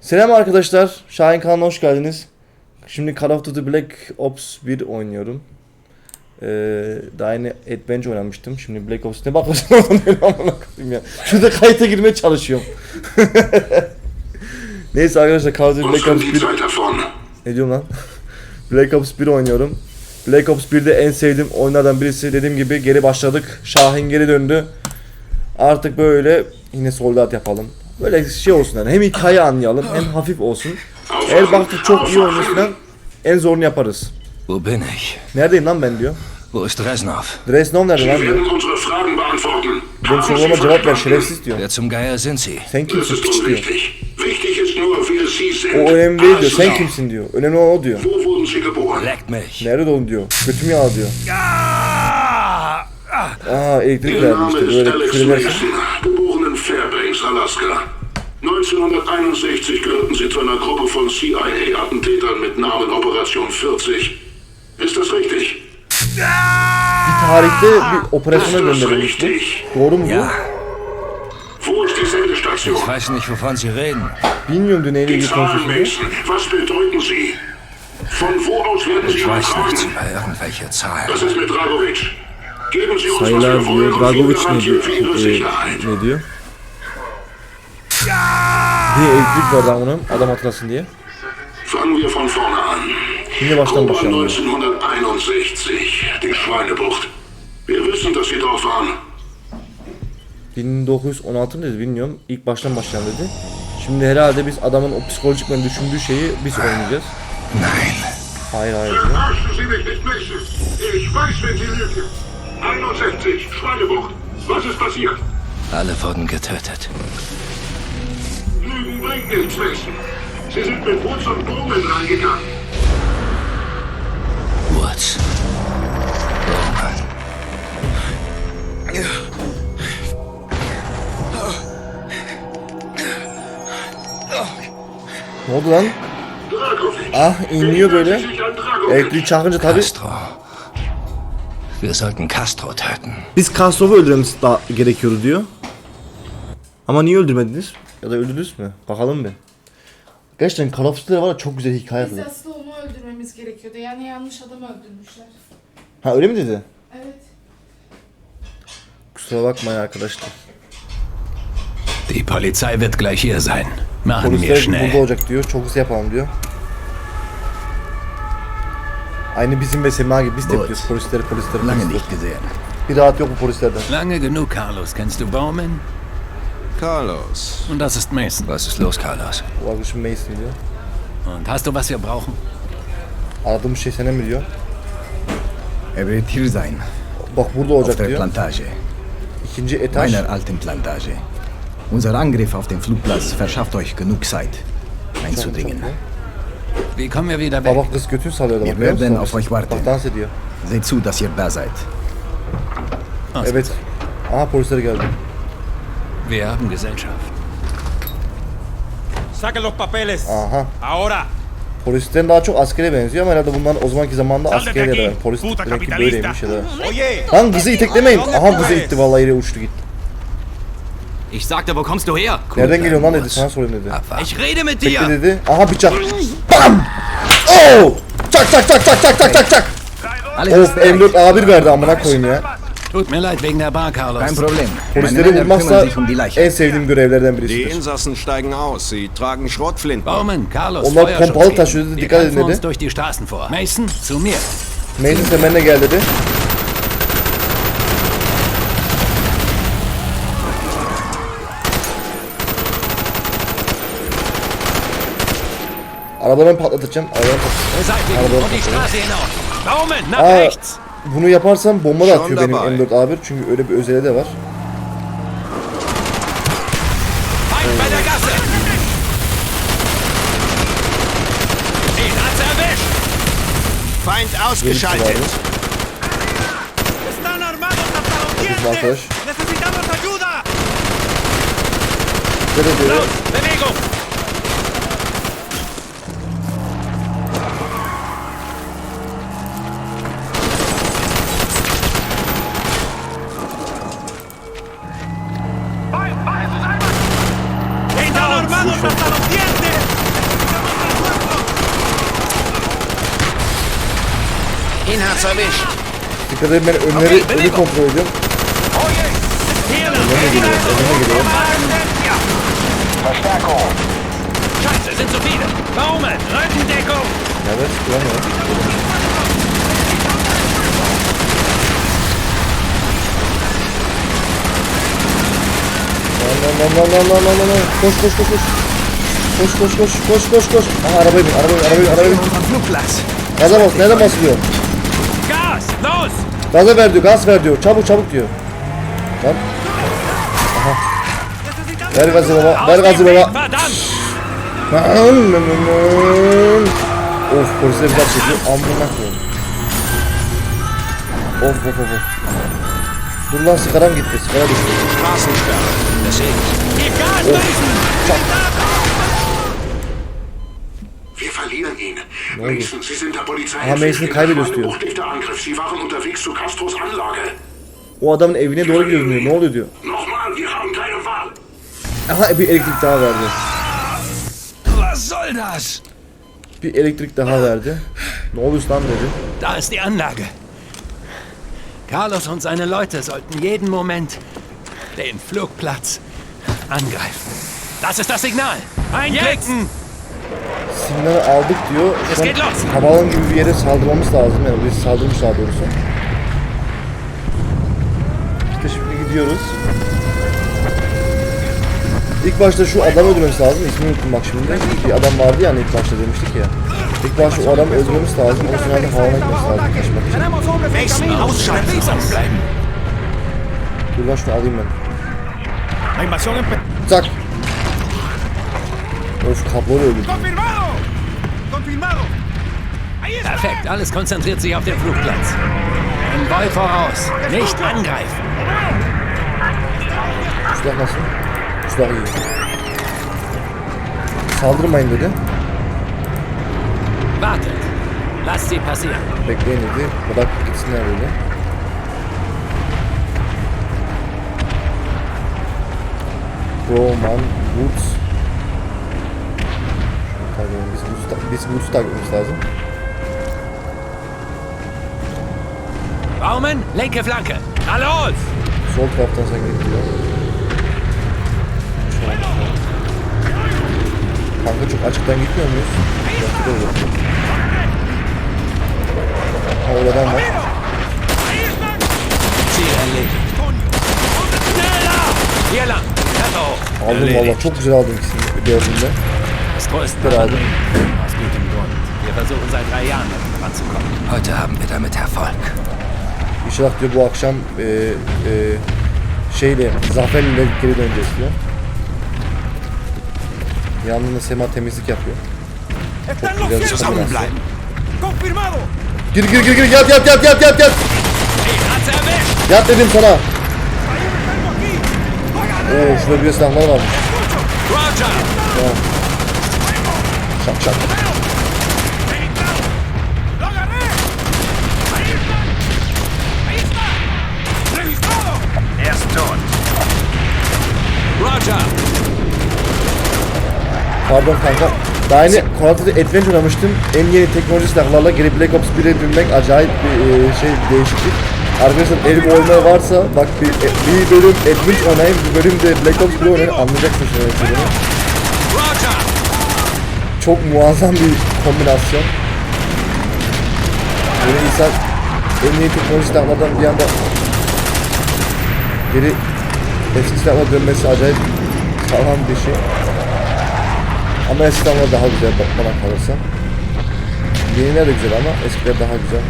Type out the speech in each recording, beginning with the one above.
Selam arkadaşlar. Şahin kanalına hoş geldiniz. Şimdi Call of Duty Black Ops 1 oynuyorum. Ee, daha yeni Adventure oynamıştım. Şimdi Black Ops ne bakıyorsun oradan öyle amına koyayım ya. Şurada kayıta girmeye çalışıyorum. Neyse arkadaşlar Call of Duty Black Ops die 1 Zeit davon. ne diyorum lan? Black Ops 1 oynuyorum. Black Ops 1'de en sevdiğim oyunlardan birisi. Dediğim gibi geri başladık. Şahin geri döndü. Artık böyle yine soldat yapalım. Böyle şey olsun yani. Hem hikaye anlayalım hem hafif olsun. Eğer baktık çok iyi oynuyorsun falan en zorunu yaparız. Wo bin ich? Neredeyim lan ben diyor. Wo ist Reznov? Dresnov nerede lan diyor. werden unsere Fragen beantworten. Benim soruma cevap ver şerefsiz diyor. Wer zum Geier sind Sie? Sen kimsin ist piç diyor. unwichtig. Wichtig ist nur, wer Sie sind. O önemli değil diyor. Sen kimsin diyor. Önemli olan o diyor. Leckt mich. Nerede doğdun diyor. Götüm yağı diyor. Aa elektrik verdi işte böyle Alex 1961 gehörten Sie zu einer Gruppe von CIA-Attentätern mit Namen Operation 40. Ist das richtig? Bir tarihte bir operasyona Ist das gönderilmiş bu. richtig? Doğru mu bu? Ja, Wo ist die Sendestation? ich weiß nicht, wovon Sie reden. Bilmiyorum diyor neyle Die ilgili Zahlen, konuşuyorsun diyor. Mason. Was bedeuten sie? Von wo aus werden Sie Ich weiß nichts über irgendwelche Das Zahlen. ist mit Dragovic. Geben Sie uns, was wir wollen und wir Dragovic garantieren für Ihre Sicherheit. ne diyor? Diye elektrik verdi amına adam hatırlasın diye. Fangen wir von vorne an. Şimdi baştan başlayalım. 1961, die Schweinebucht. Wir wissen, dass Sie dort waren. 1916 mı dedi bilmiyorum. İlk baştan başlayalım dedi. Şimdi herhalde biz adamın o psikolojik men düşündüğü şeyi biz oynayacağız. Nein. Hayır hayır diyor. Verarschen Sie mich nicht, Mason. Ich weiß, wenn Sie lügen. 61, Schweinebucht. Was ist passiert? Alle wurden getötet. Lügen Mason. Sie sind mit und Bowman reingegangen. Bowman. Ne oldu lan? Ah inliyor böyle. Elektriği çakınca tabi. Wir sollten Castro töten. biz Kastrov'u öldürmemiz gerekiyordu diyor. Ama niye öldürmediniz? Ya da öldürdünüz mü? Bakalım bir. Gerçekten Call of Duty'de var ya çok güzel hikaye Biz yapıyor. aslında onu öldürmemiz gerekiyordu. Yani yanlış adamı öldürmüşler. Ha öyle mi dedi? Evet. Kusura bakmayın arkadaşlar. Die Polizei wird gleich hier sein. Machen wir Polisler burada schnell. olacak diyor. Çok hızlı yapalım diyor. Aynı bizim ve Sema gibi biz de yapıyoruz. Polisleri polisleri Lange polisleri. nicht gesehen. Bir rahat yok bu polislerden. Lange genug, Carlos. Kennst du Bauman? Carlos. Und das ist Mason. Was ist los, Carlos? O arkadaşım Mason diyor. Und hast du was wir brauchen? Aradığımız şey sana mi diyor. Er wird hier sein, Bak burada auf olacak der diyor. Plantage, İkinci etaj. meiner alten Plantage. Unser Angriff auf den Flugplatz verschafft euch genug Zeit, einzudringen. Wie kommen wir wieder weg? Kız götünü sallıyordu bak. Wir werden auf euch warten. Bak dans ediyor. Seht zu, dass ihr da seid. Evet. Aha polisler geldi. Wir haben Gesellschaft. Saquen los papeles. Aha. Ahora. Polislerin daha çok askere benziyor ama herhalde bundan o zamanki zamanda asker ya da aquí, polis puta demek ki capitalista. böyleymiş ya da. Oye. Lan kızı iteklemeyin. ¿A dónde Aha kızı itti vallahi yere uçtu gitti. Ich sagte, wo kommst du her? Nereden geliyorsun lan dedi sana sorayım dedi. Ich rede mit dir! dedi. Aha bıçak. Bam! Oo! Çak çak çak çak çak çak çak çak. Of ist bereit. M4 A1 verdi amına koyayım ya. Tut mir leid wegen der Bar, Carlos. Kein Problem. Polisleri Männer vurmaksa kümmern sich um die Leiche. en sevdiğim görevlerden Die birisidir. Insassen steigen aus. Sie tragen Schrotflinten. Bauman, Carlos, Onlar pompalı taşıyordu, dikkat edin dedi. durch die Straßen vor. Mason, zu mir. Mason sen benimle gel dedi. Arabalarını patlatacağım. Arabalarını patlatacağım. Und die Straße hinauf. Baumen, nach Aa, rechts. Bunu yaparsam bomba da atıyor benim bay. M4 A1 çünkü öyle bir özeli de var. Feind ausgeschaltet. Están armados hasta los Bizim dientes. arkadaş. Necesitamos ayuda. Konserviş. Dikkat edin ben önleri önü kontrol ediyorum. Önüme giriyor, önüme giriyor. Scheiße, sind zu viele. Baumann, Rückendeckung. Nerede çıkıyor mu? Lan lan lan lan lan lan lan lan. Koş koş koş koş. Koş koş koş koş koş koş. Aha arabaya bin arabaya bin arabaya bin arabaya bin. Gaza bas nereden basılıyor? Gaza ver diyor gaz ver diyor. Çabuk çabuk diyor. Lan. Aha. Ver gazı baba. Ver gazı baba. Of polisler bir daha çekiyor. Amına koyayım. Of of of of. Dur lan sigaram gitti. Sigara düştü. Straßensperre. Deswegen. Mason, Sie sind der Polizei. Aha, Mason'ı kaybediyoruz diyor. Angriff. Sie waren unterwegs zu Castros Anlage. O adamın evine doğru gidiyoruz diyor. Ne oluyor diyor. Nochmal, wir haben keine Wahl. Aha bir elektrik daha verdi. Was soll das? Bir elektrik daha verdi. Ne oluyor lan dedi. Da ist die Anlage. Carlos und seine Leute sollten jeden Moment den Flugplatz angreifen. Das ist das Signal. Einklicken! Signali aldık diyor. Şu an gibi bir yere saldırmamız lazım. Yani biz saldırmış daha doğrusu. İşte şimdi gidiyoruz. İlk başta şu adamı öldürmemiz lazım. İsmini unuttum bak şimdi. Bir adam vardı ya hani ilk başta demiştik ya. İlk başta o adamı öldürmemiz lazım. Ondan sonra da havaalanına gitmemiz lazım kaçmak için. Dur lan şunu alayım ben. Tak. Kabloyu öldürdüm. Confirmado. Confirmado. Perfekt, alles konzentriert sich auf den Flugplatz. Ein Ball voraus. Nicht angreifen. Silah nasıl? Silah iyi. Saldırmayın dedi. Wartet. Lasst sie passieren. Bekleyin dedi. Bırak gitsinler dedi. Roman Woods. Tabii biz ta- biz Woods'u takip etmemiz lazım. Baumann, linke Flanke. Na los! Sol taraftan sen git diyor. Kanka çok açıktan gitmiyor muyuz? Belki de olur. Ha orada adam var. Aldım valla çok güzel aldım ikisini gördüğümde. Also. Problem. Aus gutem Grund. Wir versuchen seit drei Jahren daran ranzukommen. Heute haben wir damit Erfolg. İnşallah diyor bu akşam e, e, şeyle zaferle geri döneceğiz diyor. Yanında Sema temizlik yapıyor. Los Güzel bir. Confirmado. Gir gir gir gir yat yat yat yat yat yat. Yat dedim sana. Oo şurada bir silahlar varmış. Roger! Tamam. Roger! Pardon kanka. Daha yeni Call of Duty Adventure oynamıştım. En yeni teknoloji silahlarla geri Black Ops 1'e dönmek acayip bir e, şey bir değişiklik. Arkadaşlar el bir oynayan varsa bak bir, e, bir bölüm Adventure oynayın bir bölüm de Black Ops 1 oynayın demek istediğimi. Roger! Çok muazzam bir kombinasyon. Böyle insan en yeni teknoloji bir anda geri eski silahlara dönmesi acayip sağlam bir şey. Ama eski silahlar daha güzel bana kalırsa. Yeniler de güzel ama eskiler daha güzel.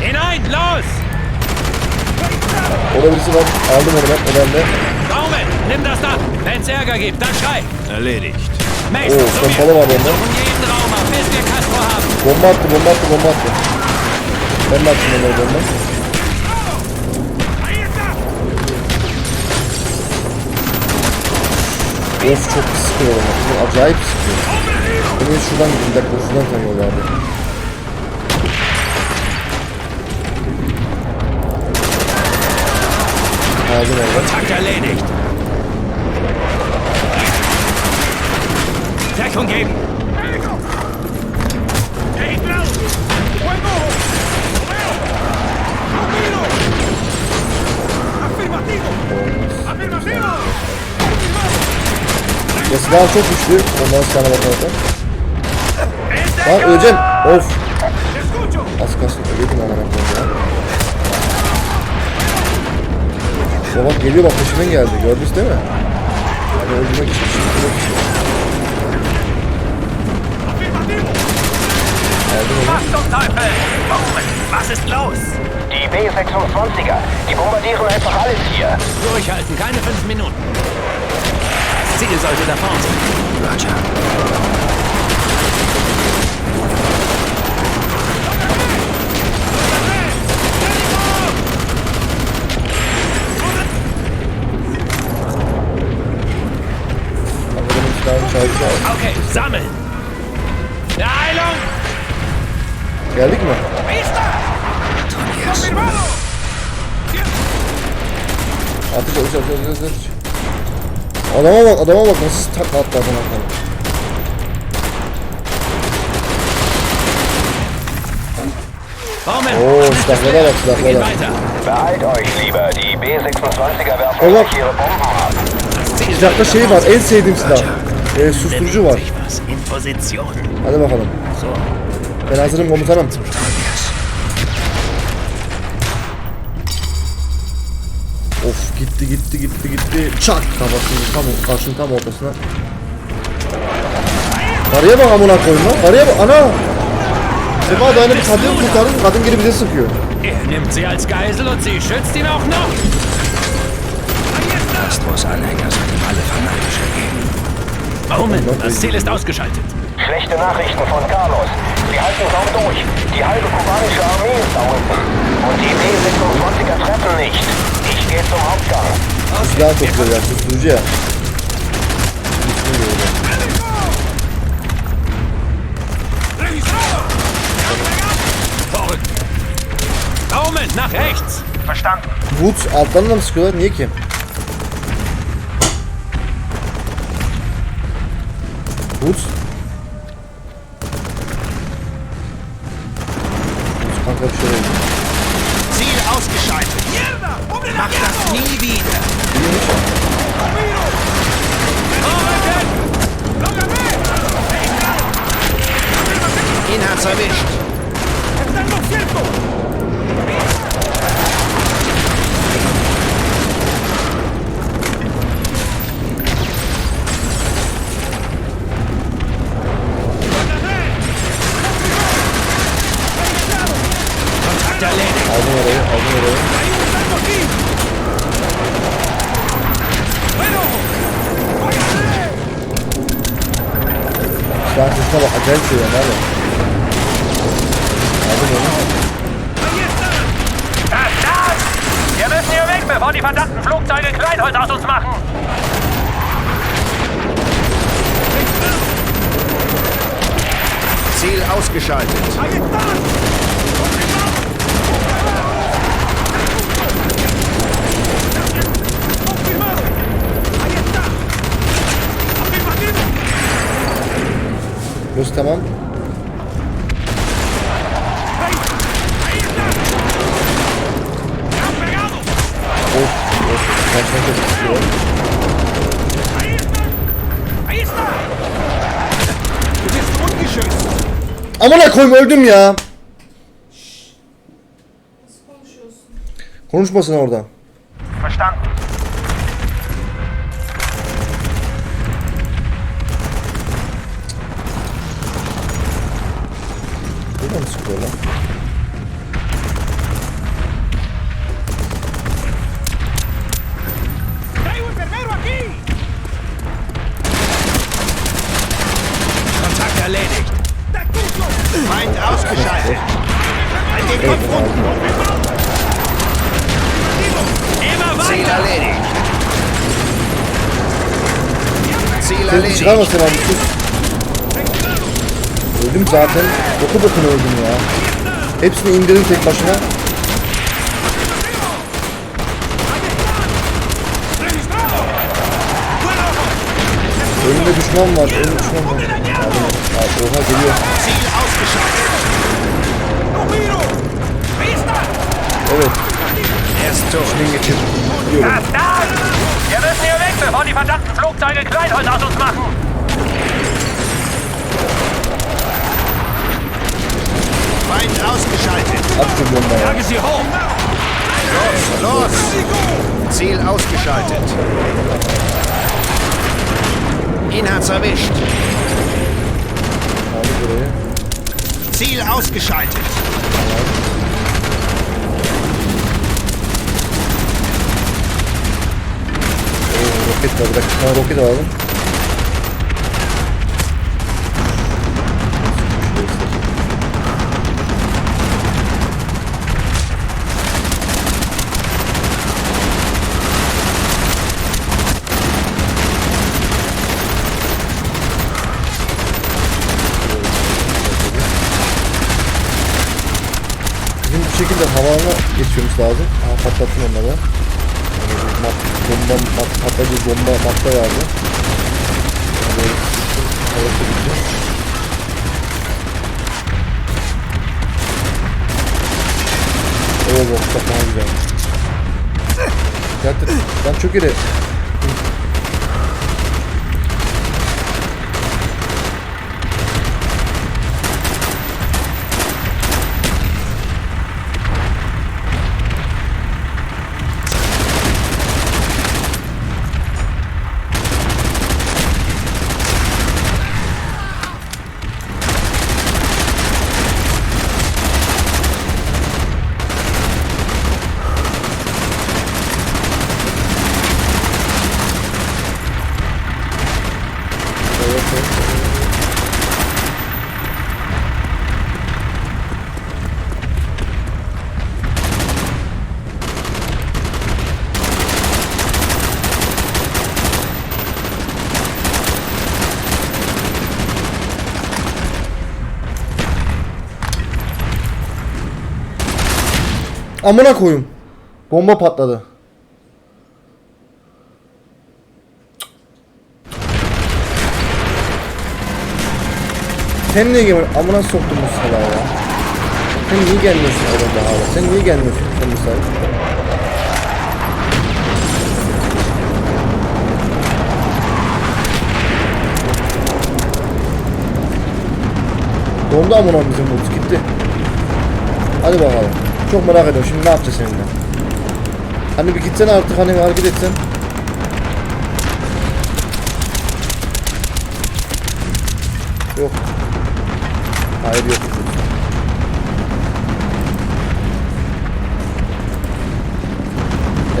Hinein. Los. Orada birisi var. Aldım onu ben. O bende. Baumann, nimm das da! Wenn's Ärger gibt, dann schrei! Erledigt. Oo pompalı var bende. Bomba attı bomba attı bomba attı. Ben de attım onları bomba. Of çok sıkıyorum. Acayip sıkıyorum. Beni şuradan bir dakika şuradan tanıyorlardı. Aldım oradan. Deckung geben! Ya silah çok güçlü. Ondan sana bakalım. Lan öleceğim. Of. Az kalsın ölüyordum akıllı ya. Ya bak geliyor bak peşimden geldi. Gördünüz değil mi? Hadi öldürmek için. öldürmek için. Was zum Teufel? Bowman, was ist los? Die B-26er, die bombardieren einfach alles hier. Durchhalten, keine fünf Minuten. Das Ziel sollte da vorne sein. Adamın Adama bak adama bak nasıl takla attı adama bak. Oo silahlara bak silahlara. Beeilt euch lieber, die B-26er werfen Oğlum. gleich ihre Bomben ab. Das Ziel Silahta şey var en sevdiğim silah. Ee, susturucu var. Hadi bakalım. Ben hazırım komutanım. Of gitti gitti gitti gitti. Çak kafasını tam karşının tam ortasına. Karıya bak amına koyma. Karıya bak ana. Sefa da hani bir kadın kurtarın kadın geri bize sıkıyor. er nimmt sie als Geisel und sie schützt ihn auch noch. Castros Anhänger sollten alle fanatisch ergehen. Bowman, das Ziel ist ausgeschaltet. Schlechte Nachrichten von Carlos. Sie halten kaum durch. Die halbe kubanische Armee ist da unten. Und die B-26er treffen nicht. Ich gehe zum Hauptgang. Silah topluyor ya susturucu ya. İsmi böyle. Vorrücken. Bowman, nach rechts. Verstanden. Woods alttan da mı sıkıyorlar? Niye ki? Woods. Woods kanka bir şey oldu. Ausgeschaltet. Mach das nie wieder. Ihn hat's erwischt. Erledigt. Aldım orayı, aldım orayı. Silah sesine bak, acayip şey ya, nerede? Aldım onu. Verdammt! Wir müssen hier weg, bevor die verdammten Flugzeuge Kleinholz aus uns machen. Ziel ausgeschaltet. Burası tamam. Of, of. Çok sıkıyor. Amına koyayım öldüm ya. Nasıl konuşuyorsun? Konuşmasın orada. Çıkarmasın abi sus. Öldüm zaten. Boku bokuna öldüm ya. Hepsini indirdim tek başına. Önümde düşman var. Önümde düşman var. Aldım. Aa, Oha geliyor. Evet. İçinden geçir. Diyorum. Das da! Wir müssen hier weg, bevor die verdammten Flugzeuge Kleinholz aus uns machen! Feind ausgeschaltet. Bombayı. Jage sie hoch! Los! Ziel ausgeschaltet. Ihn hat's erwischt. Ziel ausgeschaltet. Roket var. Bir dakika. Roket alalım. Bizim bu şekilde havaalanına geçiyormuş lazım. Aha patlattım onları. Yani bu mat, bomba, mat, patlayıcı bomba madde vardı. Yani böyle havası gitti. Oo bak çok daha güzel. Zaten ben çok iri. Evet, evet, evet. Amına koyun. Bomba patladı. Sen niye gelmiyorsun? Amına soktum bu ya. Sen niye gelmiyorsun adamda hala? Sen niye gelmiyorsun sen bu salağı? Dondu amına bizim bot gitti. Hadi bakalım. Çok merak ediyorum şimdi ne yapacağız seninle? Hani bir gitsen artık hani hareket etsen. Yok. Hayır yok.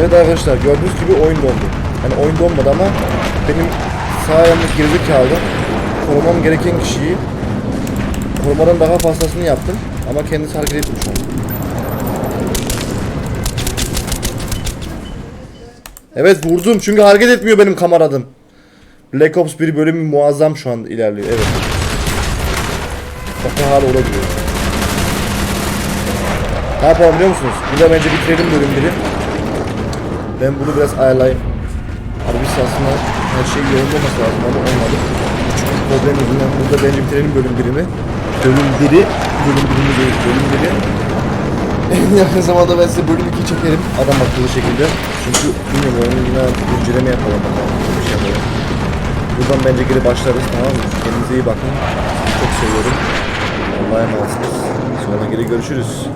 Evet arkadaşlar gördüğünüz gibi oyun dondu. Yani oyun donmadı ama benim sağ ayağımda gerizekalı korumam gereken kişiyi korumadan daha fazlasını yaptım ama kendisi hareket etmiş oldu. Evet vurdum çünkü hareket etmiyor benim kameradım. Black Ops 1 bölümü muazzam şu anda ilerliyor evet. Bakın hala olabiliyor. Ne yapalım biliyor musunuz? Burada bence bitirelim bölüm 1'i. Ben bunu biraz ayarlayayım. Abi biz aslında her şey yolunda olması lazım ama olmadı. Çünkü problem yüzünden burada bence bitirelim bölüm 1'imi. Bölüm 1'i, bölüm 1'imi değil, bölüm 1'i. En yakın zamanda ben size bölüm 2 çekerim adam akıllı şekilde. Çünkü bilmiyorum oyununa inceleme yapalım bakalım. Bir şey yapalım. Buradan bence geri başlarız tamam mı? Kendinize iyi bakın. Çok seviyorum. Allah'a emanetsiniz. Sonra geri görüşürüz.